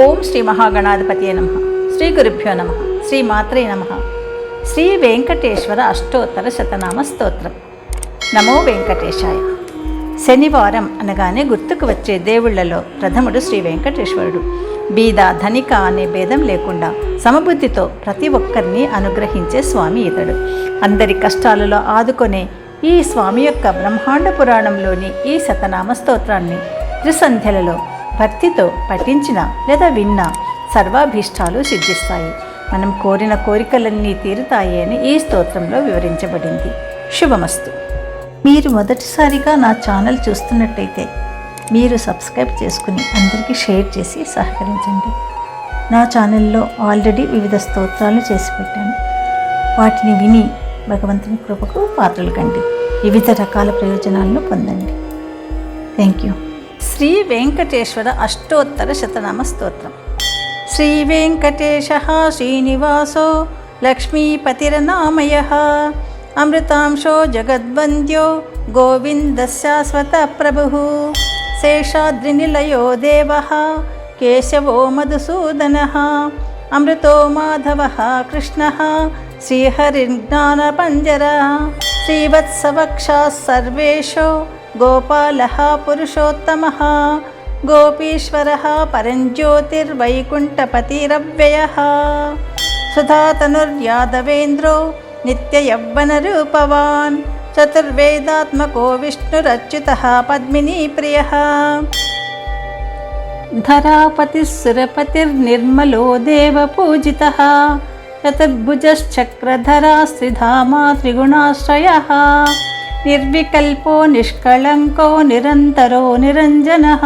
ఓం శ్రీ మహాగణాధిపతి నమ. శ్రీ గురుభ్యో నమ. శ్రీ మాత్రే నమ. శ్రీ వెంకటేశ్వర అష్టోత్తర శతనామ స్తోత్రం. నమో వెంకటేశాయ. శనివారం అనగానే గుర్తుకు వచ్చే దేవుళ్ళలో ప్రథముడు శ్రీ వెంకటేశ్వరుడు. బీద ధనిక అనే భేదం లేకుండా సమబుద్ధితో ప్రతి ఒక్కరిని అనుగ్రహించే స్వామి ఇతడు. అందరి కష్టాలలో ఆదుకొనే ఈ స్వామి యొక్క బ్రహ్మాండ పురాణంలోని ఈ శతనామ స్తోత్రాన్ని త్రిసంధ్యలలో భక్తితో పఠించిన లేదా విన్నా సర్వాభీష్టాలు సిద్ధిస్తాయి. మనం కోరిన కోరికలన్నీ తీరుతాయి అని ఈ స్తోత్రంలో వివరించబడింది. శుభమస్తు. మీరు మొదటిసారిగా నా ఛానల్ చూస్తున్నట్టయితే మీరు సబ్స్క్రైబ్ చేసుకుని అందరికీ షేర్ చేసి సహకరించండి. నా ఛానల్లో ఆల్రెడీ వివిధ స్తోత్రాలు చేసి పెట్టాను. వాటిని విని భగవంతుని కృపకు పాత్రలు కండి. వివిధ రకాల ప్రయోజనాలను పొందండి. Thank you. శ్రీ వెంకటేశ్వర అష్టోత్తర శతనామ స్తోత్రం. శ్రీ వెంకటేశ శ్రీనివాసో లక్ష్మీపతిరనామయ. అమృతాంశో జగద్వంద్యో గోవిందశాశ్వత ప్రభు. శేషాద్రినిలయో దేవ కేశవో మధుసూదన. అమృతో మాధవ కృష్ణ శ్రీహరిజ్ఞానపంజర. శ్రీవత్సవక్షా సర్వేషో గోపాల పురుషోత్తమ గోపీశ్వర పరంజ్యోతిర్వైకుంఠపతిరవ్యయ సుధాతనుర్యాదవేంద్రో నిత్యయవ్వనరూపవాన్ చతుర్వేదాత్మకో విష్ణురచ్యుత పద్మినీ ప్రియ ధరాపతిసురపతిర్నిర్మలో దేవపూజిత చతుర్భుజశ్చక్రధరా శ్రీధామా త్రిగుణాశ్రయ निर्विकल्पो निष्कळङ्को निरन्तरो निरञ्जनः।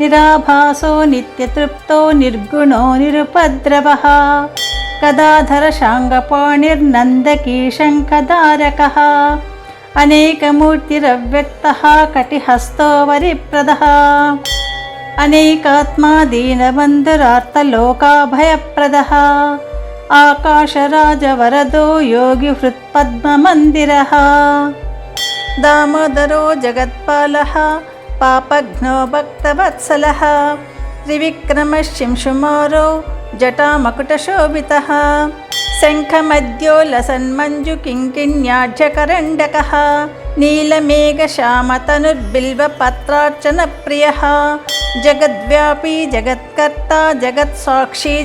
निराभासो नित्यतृप्तो निर्गुणो निरुपद्रवः। कदाधरशाङ्गपाणिर्नन्दकीशङ्कधारकः अनेकमूर्तिरव्यक्तः कटिहस्तो वरिप्रदः। अनेकात्मा दीनबन्धुरार्तलोकाभयप्रदः आकाशराजवरदो योगिहृत्पद्ममन्दिरः యోగి హృత్పద్మమందిర దామోదరో జగత్పాల పాపఘ్నో భక్తవత్సల త్రివిక్రమశింశుమారో జటామకుటశోభిత శంఖమద్యో లసన్మంజు కింకిణ్యాఢ్యకరండక నీలమేఘశ్యామతనుర్బిల్వపత్రార్చన ప్రియ జగద్వ్యాపీ జగత్కర్త జగత్సాక్షి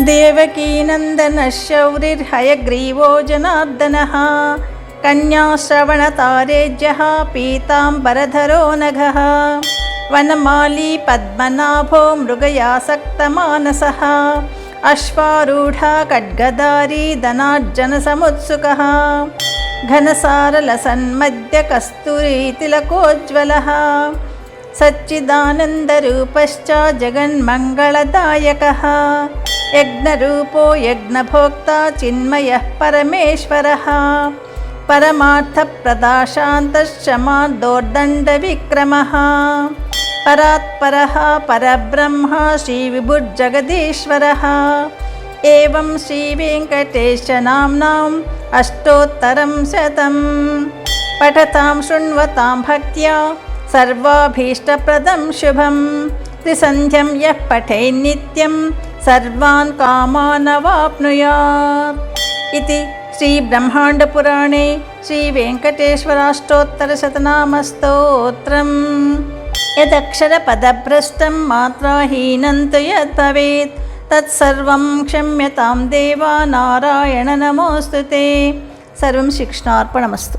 देवकीनन्दनशौरिर्हयग्रीवो जनार्दनः कन्याश्रवणतारेज्यः पीताम्बरधरो नघः वनमाली पद्मनाभो मृगयासक्तमानसः। अश्वारूढा कड्गदारी धनार्जनसमुत्सुकः। घनसारलसन्मद्यकस्तूरी तिलकोज्ज्वलः सच्चिदानन्दरूपश्च जगन्मङ्गलदायकः। यज्ञरूपो यज्ञभोक्ता चिन्मयः परमेश्वरः। परमार्थप्रदाशान्तशमार्दोर्दण्डविक्रमः परात्परः परब्रह्म श्रीविभुर्जगदीश्वरः। एवं श्रीवेङ्कटेशनाम्नाम् अष्टोत्तरं शतं पठतां शृण्वतां भक्त्या सर्वाभीष्टप्रदं शुभं त्रिसन्ध्यं यः पठेन्नित्यं सर्वान् कामानवाप्नुयात् इति श्रीब्रह्माण्डपुराणे श्रीवेङ्कटेश्वराष्टोत्तरशतनामस्तोत्रम् यदक्षरपदभ्रष्टं मात्राहीनं तु यद् भवेत् तत्सर्वं क्षम्यतां देवा नारायण नमोऽस्तु ते सर्वं शिक्ष्णार्पणमस्तु